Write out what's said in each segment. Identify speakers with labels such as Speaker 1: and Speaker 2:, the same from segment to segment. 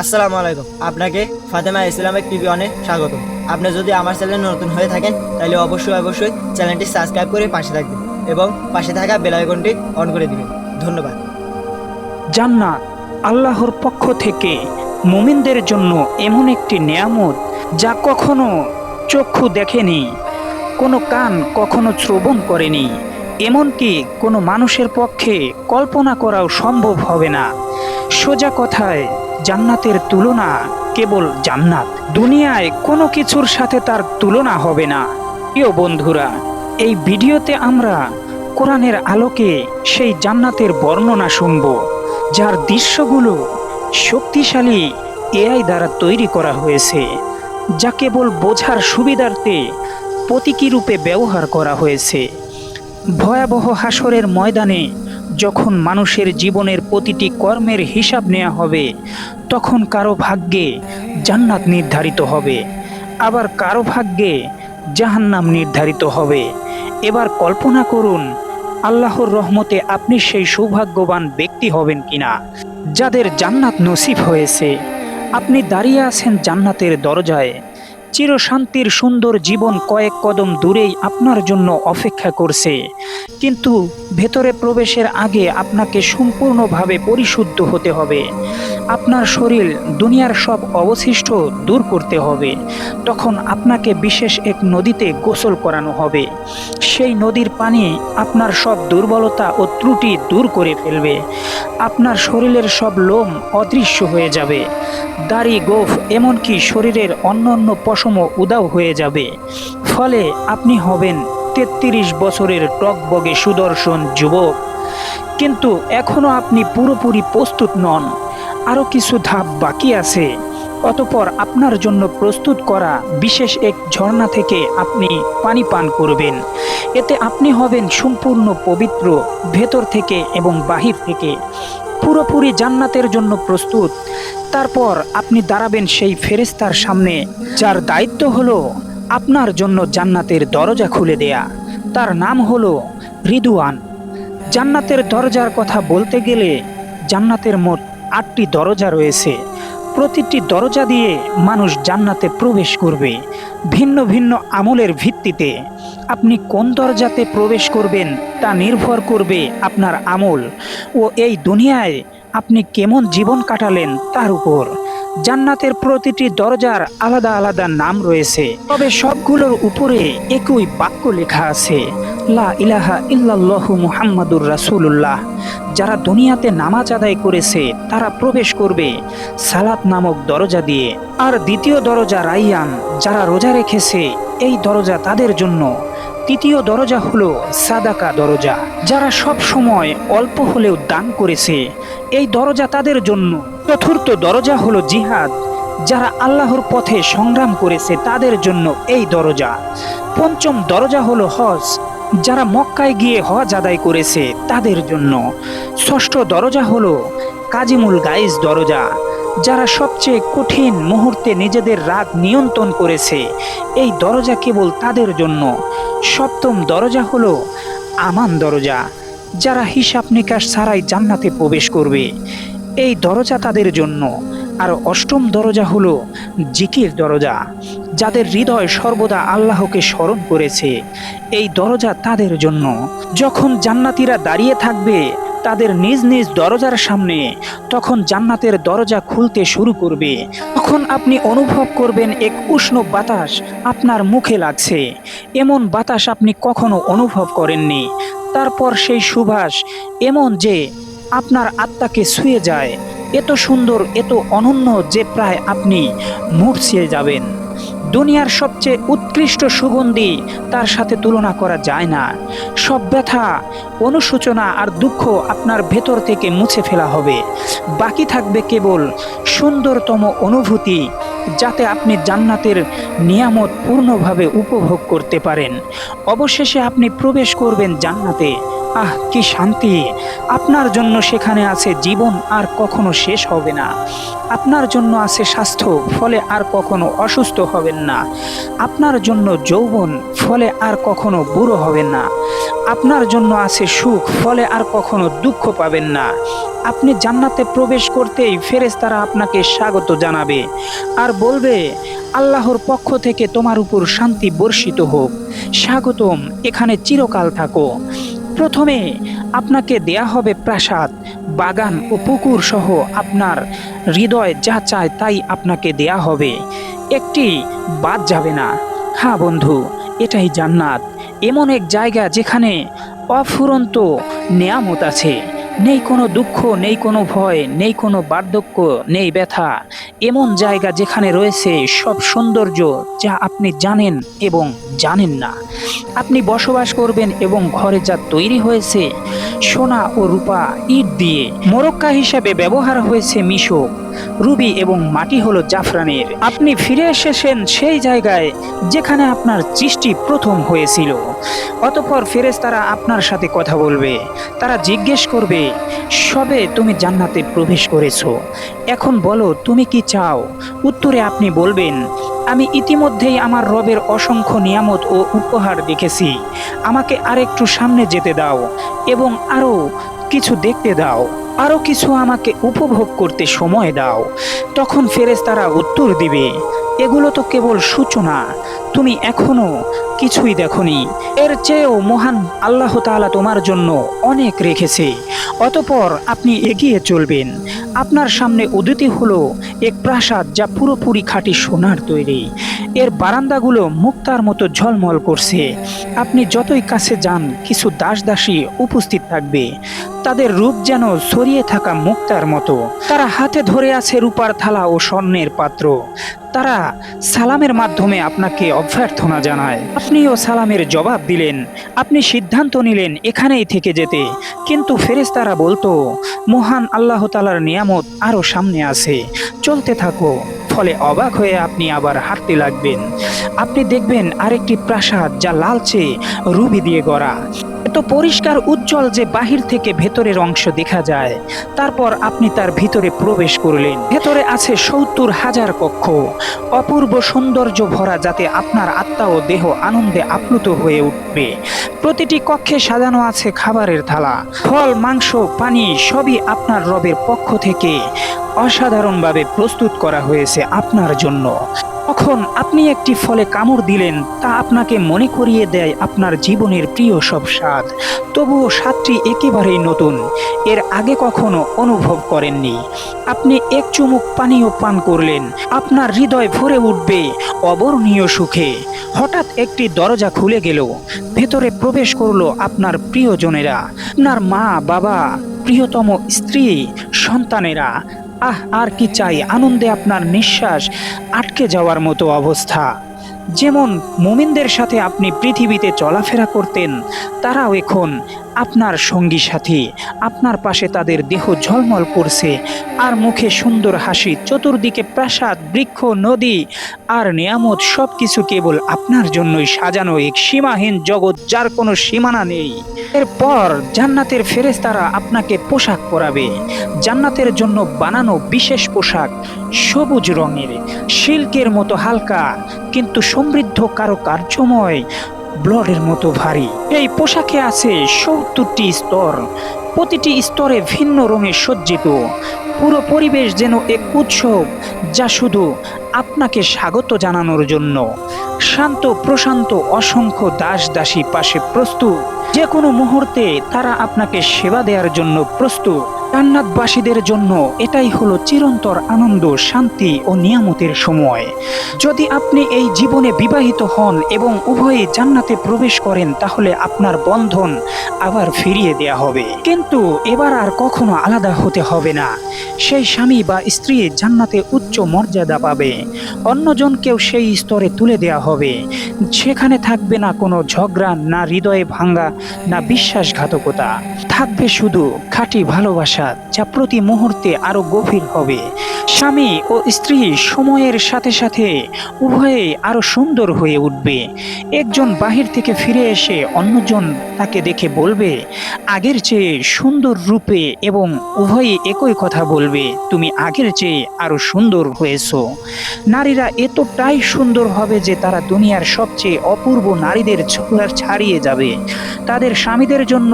Speaker 1: আসসালামু আলাইকুম। আপনাকে ফাতেমা ইসলামিক টিভি অনে স্বাগত। আপনি যদি আমার চ্যানেল নতুন হয়ে থাকেন, তাহলে অবশ্যই অবশ্যই চ্যানেলটি সাবস্ক্রাইব করে পাশে থাকবেন এবং পাশে থাকা বেল আইকনটি অন করে দিবেন। ধন্যবাদ।
Speaker 2: জান্নাত, আল্লাহর পক্ষ থেকে মুমিনদের জন্য এমন একটি নিয়ামত যা কখনো চক্ষু দেখেনি, কোনো কান কখনো শ্রবণ করেনি, এমনকি কোনো মানুষের পক্ষে কল্পনা করাও সম্ভব হবে না। সোজা কথায় জান্নাতের তুলনা কেবল জান্নাত। দুনিয়ায় কোনো কিছুর সাথে তার তুলনা হবে না। প্রিয় বন্ধুরা, এই ভিডিওতে আমরা কোরআনের আলোকে সেই জান্নাতের বর্ণনা শুনব, যার দৃশ্যগুলো শক্তিশালী এআই দ্বারা তৈরি করা হয়েছে, যা কেবল বোঝার সুবিধার্থে প্রতীকী রূপে ব্যবহার করা হয়েছে। ভয়াবহ হাসরের ময়দানে যখন মানুষের জীবনের প্রতিটি কর্মের হিসাব নেওয়া হবে, তখন কারও ভাগ্যে জান্নাত নির্ধারিত হবে। আবার কারও ভাগ্যে জাহান্নাম নির্ধারিত হবে। এবার কল্পনা করুন, আল্লাহর রহমতে আপনি সেই সৌভাগ্যবান ব্যক্তি হবেন কিনা, যাদের জান্নাত নসিব হয়েছে। আপনি দাঁড়িয়ে আছেন জান্নাতের দরজায়। চিরশান্তির সুন্দর জীবন কয়েক কদম দূরেই আপনার জন্য অপেক্ষা করছে। কিন্তু ভেতরে প্রবেশের আগে আপনাকে সম্পূর্ণভাবে পরিশুদ্ধ হতে হবে। আপনার শরীর, দুনিয়ার সব অবশিষ্ট দূর করতে হবে। তখন আপনাকে বিশেষ এক নদীতে গোসল করানো হবে। সেই নদীর পানি আপনার সব দুর্বলতা ও ত্রুটি দূর করে ফেলবে। আপনার শরীরের সব লোম অদৃশ্য হয়ে যাবে। দাড়ি, গোফ, এমনকি শরীরের অন্য অন্য পশমও উদাও হয়ে যাবে। ফলে আপনি হবেন তেত্রিশ বছরের টকবগে সুদর্শন যুবক। কিন্তু এখনও আপনি পুরোপুরি প্রস্তুত নন। আরও কিছু ধাপ বাকি আছে। অতপর আপনার জন্য প্রস্তুত করা বিশেষ এক ঝর্ণা থেকে আপনি পানি পান করবেন। এতে আপনি হবেন সম্পূর্ণ পবিত্র ভেতর থেকে এবং বাহির থেকে। পুরোপুরি জান্নাতের জন্য প্রস্তুত। তারপর আপনি দাঁড়াবেন সেই ফেরেস্তার সামনে, যার দায়িত্ব হলো আপনার জন্য জান্নাতের দরজা খুলে দেয়া। তার নাম হলো রিদুয়ান জান্নাতের দরজার কথা বলতে গেলে জান্নাতের মোট আটটি দরজা রয়েছে। প্রতিটি দরজা দিয়ে মানুষ জান্নাতে প্রবেশ করবে। ভিন্ন ভিন্ন আমলের ভিত্তিতে আপনি কোন দরজাতে প্রবেশ করবেন তা নির্ভর করবে আপনার আমল ও এই দুনিয়ায় আপনি কেমন জীবন কাটালেন তার উপর। জান্নাতের প্রতিটি দরজার আলাদা আলাদা নাম রয়েছে, তবে সবগুলোর উপরে একই বাক্য লেখা আছে। লা ইলাহা ইল্লাল্লাহু মুহাম্মাদুর রাসূলুল্লাহ। যারা দুনিয়াতে নামাজ আদায় করেছে, তারা প্রবেশ করবে সালাত নামক দরজা দিয়ে। আর দ্বিতীয় দরজা রাইয়ান, যারা রোজা রেখেছে, এই দরজা তাদের জন্য। তৃতীয় দরজা হলো সাদাকা দরজা, যারা সব সময় অল্প হলেও দান করেছে, এই দরজা তাদের জন্য। চতুর্থ দরজা হলো জিহাদ, যারা আল্লাহর পথে সংগ্রাম করেছে, তাদের জন্য এই দরজা। পঞ্চম দরজা হলো হজ যারা মক্কায় গিয়ে হজ আদায় করেছে তাদের জন্য। ষষ্ঠ দরজা হলো কাজিমুল গাইজ দরজা, যারা সবচেয়ে কঠিন মুহূর্তে নিজেদের রাগ নিয়ন্ত্রণ করেছে। এই দরজা কেবল তাদের জন্য। সপ্তম দরজা হলো আমান দরজা, যারা হিসাব নিকাশ ছাড়াই জান্নাতে প্রবেশ করবে। এই দরজা তাদের জন্য। আর অষ্টম দরজা হলো জিকির দরজা, যাদের হৃদয় সর্বদা আল্লাহকে স্মরণ করেছে। এই দরজা তাদের জন্য। যখন জান্নাতিরা দাঁড়িয়ে থাকবে তাদের নিজ নিজ দরজার সামনে, তখন জান্নাতের দরজা খুলতে শুরু করবে। তখন আপনি অনুভব করবেন এক উষ্ণ বাতাস আপনার মুখে লাগছে। এমন বাতাস আপনি কখনো অনুভব করেননি। তারপর সেই সুভাষ এমন যে আপনার আত্মাকে ছুঁয়ে যায়। এত সুন্দর, এত অনন্য যে প্রায় আপনি মূর্ছিয়ে যাবেন। দুনিয়ার সবচেয়ে উৎকৃষ্ট সুগন্ধি তার সাথে তুলনা করা যায় না। সব ব্যথা, অনুশোচনা আর দুঃখ আপনার ভেতর থেকে মুছে ফেলা হবে। বাকি থাকবে কেবল সুন্দরতম অনুভূতি। যাতে আপনি জান্নাতের নিয়ামত পূর্ণভাবে উপভোগ করতে পারেন। অবশেষে আপনি প্রবেশ করবেন জান্নাতে। আহ, কি শান্তি! আপনার জন্য সেখানে আছে জীবন আর কখনো শেষ হবে না। আপনার জন্য আছে স্বাস্থ্য, ফলে আর কখনো অসুস্থ হবেন না। আপনার জন্য যৌবন, ফলে আর কখনো বুড়ো হবেন না। আপনার জন্য আছে সুখ, ফলে আর কখনো দুঃখ পাবেন না। আপনি জান্নাতে প্রবেশ করতেই ফেরেশতারা আপনাকে স্বাগত জানাবে। আর বলবে, আল্লাহর পক্ষ থেকে তোমার উপর শান্তি বর্ষিত হোক। স্বাগতম, এখানে চিরকাল থাকো। প্রথমে আপনাকে দেয়া হবে প্রাসাদ, বাগান ও পুকুর সহ আপনার হৃদয় যা চায় তাই আপনাকে দেয়া হবে। একটি বাদ যাবে না। হ্যাঁ বন্ধু, এটাই জান্নাত। এমন এক জায়গা যেখানে অফুরন্ত নেয়ামত আছে। নেই কোনো দুঃখ, নেই কোনো ভয়, নেই কোনো বার্ধক্য, নেই ব্যথা। এমন জায়গা যেখানে রয়েছে সব সৌন্দর্য যা আপনি জানেন এবং জানেন না। আপনি বসবাস করবেন এবং ঘরে যা তৈরি হয়েছে, সোনা ও রূপা, ইট দিয়ে। মোরক্কা হিসাবে ব্যবহার হয়েছে মিশক রুবি এবং মাটি হলো জাফরানের। আপনি ফিরে এসেছেন সেই জায়গায় যেখানে আপনার সৃষ্টি প্রথম হয়েছিল। অতঃপর ফেরেশতারা আপনার সাথে কথা বলবে। তারা জিজ্ঞেস করবে সবে তুমি জান্নাতে প্রবেশ করেছ। এখন বলো, তুমি কি চাও? উত্তরে আপনি বলবেন, আমি ইতিমধ্যেই আমার রবের অসংখ্য নিয়ামত ও উপহার দেখেছি। আমাকে আরেকটু সামনে যেতে দাও এবং আরও কিছু দেখতে দাও। আরও কিছু আমাকে উপভোগ করতে সময় দাও। তখন ফেরেস তারা উত্তর দিবে, এগুলো তো কেবল সূচনা। তুমি এখনও কিছুই দেখনি। এর চেয়েও মহান আল্লাহ তাআলা তোমার জন্য অনেক রেখেছে। অতপর আপনি এগিয়ে চলবেন। আপনার সামনে উদিত হলো এক প্রাসাদ যা পুরোপুরি খাঁটি সোনার তৈরি। এর বারান্দাগুলো মুক্তার মতো ঝলমল করছে। আপনি যতই কাছে যান, কিছু দাস দাসী উপস্থিত থাকবে। তাদের রূপ যেন ছড়িয়ে থাকা মুক্তার মতো। তারা হাতে ধরে আছে রূপার থালা ও স্বর্ণের পাত্র। তারা সালামের মাধ্যমে আপনাকে অভ্যর্থনা জানায়। আপনিও সালামের জবাব দিলেন। আপনি সিদ্ধান্ত নিলেন এখানেই থেকে যেতে। কিন্তু ফেরেস্তারা বলতো, মহান আল্লাহ তালার নিয়ামত আরও সামনে আছে। চলতে থাকো। ফলে অবাক হয়ে আপনি আবার হাঁটতে লাগবেন। আপনি দেখবেন আরেকটি প্রাসাদ যা লালচে রুবি দিয়ে গড়া। এত পরিষ্কার, উজ্জ্বল যে বাহির থেকে ভেতরের অংশ দেখা যায়। তারপর আপনি তার ভিতরে প্রবেশ করলেন। ভেতরে আছে সত্তর হাজার কক্ষ। অপূর্ব সৌন্দর্য ভরা যাতে আপনার আত্মা ও দেহ আনন্দে আপ্লুত হয়ে উঠবে। প্রতিটি কক্ষে সাজানো আছে খাবারের থালা। ফল, মাংস, পানি সবই আপনার রবের পক্ষ থেকে অসাধারণভাবে প্রস্তুত করা হয়েছে আপনার জন্য। তখন আপনি একটি ফলে কামড় দিলেন, তা আপনাকে মনে করিয়ে দেয় আপনার জীবনের প্রিয় সব স্বাদ। তবুও স্বাদটি একেবারেই নতুন। এর আগে কখনো অনুভব করেননি। আপনি এক চুমুক পানীয় পান করলেন, আপনার হৃদয় ভরে উঠবে অবর্ণীয় সুখে। হঠাৎ একটি দরজা খুলে গেল, ভেতরে প্রবেশ করল আপনার প্রিয়জনেরা। আপনার মা, বাবা, প্রিয়তম স্ত্রী, সন্তানেরা। আহ, আর কি চাই? আনন্দে আপনার নিঃশ্বাস আটকে যাওয়ার মতো অবস্থা। যেমন মুমিনদের সাথে আপনি পৃথিবীতে চলাফেরা করতেন, তারাও এখন আপনার সঙ্গী সাথী। আপনার পাশে তাদের দেহ ঝলমল করছে। আর মুখে সুন্দর হাসি, চতুর্দিকে প্রাসাদ, বৃক্ষ, নদী আর নিয়ামত সব কিছু কেবল আপনার জন্যই সাজানো এক সীমাহীন জগৎ যার কোনো সীমানা নেই। এরপর জান্নাতের ফেরেশতারা আপনাকে পোশাক পরাবে। জান্নাতের জন্য বানানো বিশেষ পোশাক সবুজ রঙের, সিল্কের মতো হালকা, কিন্তু সমৃদ্ধ কারও কার্যময় ব্লডের মতো ভারী। এই পোশাকে আছে সত্তরটি স্তর। প্রতিটি স্তরে ভিন্ন রঙে সজ্জিত। পুরো পরিবেশ যেন এক উৎসব, যা শুধু আপনাকে স্বাগত জানানোর জন্য। শান্ত, প্রশান্ত, অসংখ্য দাস দাসী পাশে প্রস্তুত। যে কোনো মুহূর্তে তারা আপনাকে সেবা দেওয়ার জন্য প্রস্তুত। জান্নাতবাসীদের জন্য এটাই হলো চিরন্তর আনন্দ, শান্তি ও নিয়ামতের সময়। যদি আপনি এই জীবনে বিবাহিত হন এবং উভয়ে জান্নাতে প্রবেশ করেন, তাহলে আপনার বন্ধন আবার ফিরিয়ে দেয়া হবে। কিন্তু এবার আর কখনো আলাদা হতে হবে না। সেই স্বামী বা স্ত্রী জান্নাতে উচ্চ মর্যাদা পাবে। অন্যজনকেও সেই স্তরে তুলে দেয়া হবে। সেখানে থাকবে না কোনো ঝগড়া, না হৃদয়ে ভাঙ্গা না বিশ্বাসঘাতকতা। থাকবে শুধু খাঁটি ভালোবাসা। ভালোবাসা যা প্রতি মুহূর্তে আরও গভীর হবে। স্বামী ও স্ত্রী সময়ের সাথে সাথে উভয়ে আরও সুন্দর হয়ে উঠবে। একজন বাহির থেকে ফিরে এসে অন্যজন তাকে দেখে বলবে, আগের চেয়ে সুন্দর রূপে এবং উভয়ে একই কথা বলবে, তুমি আগের চেয়ে আরও সুন্দর হয়েছো। নারীরা এতটাই সুন্দর হবে যে তারা দুনিয়ার সবচেয়ে অপূর্ব নারীদের ছোঁয়ার ছাড়িয়ে যাবে। তাদের স্বামীদের জন্য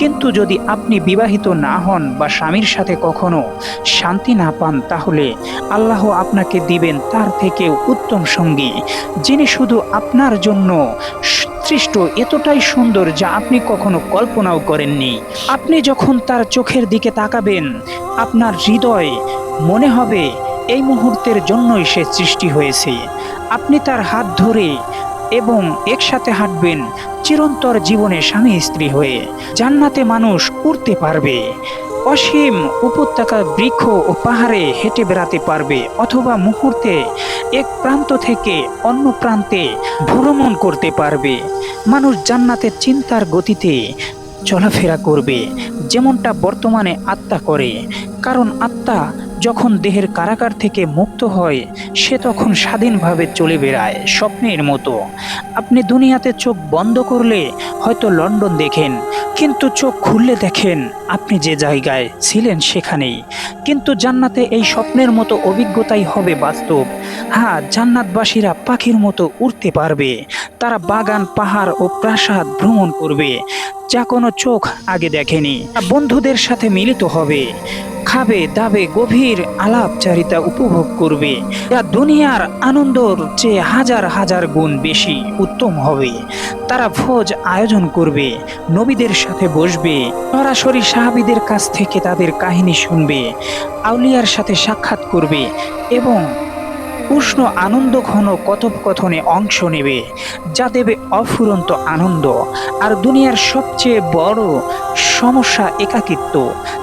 Speaker 2: কিন্তু যদি আপনি বিবাহিত না হন বা স্বামীর সাথে কখনো শান্তি না পান, তাহলে আল্লাহ আপনাকে দিবেন তার থেকে উত্তম সঙ্গী, যিনি শুধু আপনার জন্য সৃষ্ট এতটাই সুন্দর যা আপনি কখনো কল্পনাও করেননি। আপনি যখন তার চোখের দিকে তাকাবেন, আপনার হৃদয় মনে হবে এই মুহূর্তের জন্যই সে সৃষ্টি হয়েছে। আপনি তার হাত ধরে এবং একসাথে হাঁটবেন চিরন্তর জীবনে স্বামী স্ত্রী হয়ে। জান্নাতে মানুষ উড়তে পারবে। অসীম উপত্যকা বৃক্ষ ও পাহাড়ে হেঁটে বেড়াতে পারবে অথবা মুহূর্তে এক প্রান্ত থেকে অন্য প্রান্তে ভ্রমণ করতে পারবে। মানুষ জান্নাতের চিন্তার গতিতে চলাফেরা করবে, যেমনটা বর্তমানে আত্মা করে। কারণ আত্মা যখন দেহের কারাগার থেকে মুক্ত হয়, সে তখন স্বাধীনভাবে চলে বেড়ায় স্বপ্নের মতো। আপনি দুনিয়াতে চোখ বন্ধ করলে হয়তো লন্ডন দেখেন, কিন্তু চোখ খুললে দেখেন আপনি যে জায়গায় ছিলেন সেখানেই। কিন্তু জান্নাতে এই স্বপ্নের মতো অভিজ্ঞতাই হবে বাস্তব। হ্যাঁ জান্নাতবাসীরা পাখির মতো উড়তে পারবে। তারা বাগান, পাহাড় ও প্রাসাদ ভ্রমণ করবে। যা কোনো চোখ আগে দেখেনি। বন্ধুদের সাথে মিলিত হবে। খাবে, দাবে, গভীর আলাপচারিতা উপভোগ করবে। যা দুনিয়ার আনন্দর চেয়ে হাজার হাজার গুণ বেশি উত্তম হবে। তারা ভোজ আয়োজন করবে, নবীদের সাথে বসবে, সরাসরি সাহাবিদের কাছ থেকে তাদের কাহিনী শুনবে, আউলিয়ার সাথে সাক্ষাৎ করবে এবং উষ্ণ আনন্দ ঘন কথোপকথনে অংশ নেবে, যা দেবে অফুরন্ত আনন্দ। আর দুনিয়ার সবচেয়ে বড় সমস্যা একাকিত্ব,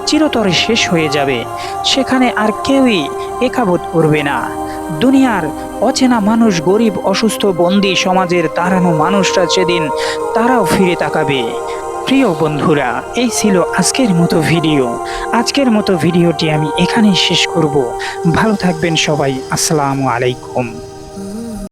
Speaker 2: চিরতরে শেষ হয়ে যাবে। সেখানে আর কেউই একাবোধ করবে না। দুনিয়ার অচেনা মানুষ, গরিব, অসুস্থ, বন্দি সমাজের তাড়ানো মানুষরা সেদিন তারাও ফিরে তাকাবে। প্রিয় বন্ধুরা, এই ছিল আজকের মতো ভিডিও। আজকের মতো ভিডিওটি আমি এখানেই শেষ করব। ভালো থাকবেন সবাই। আসসালামু আলাইকুম।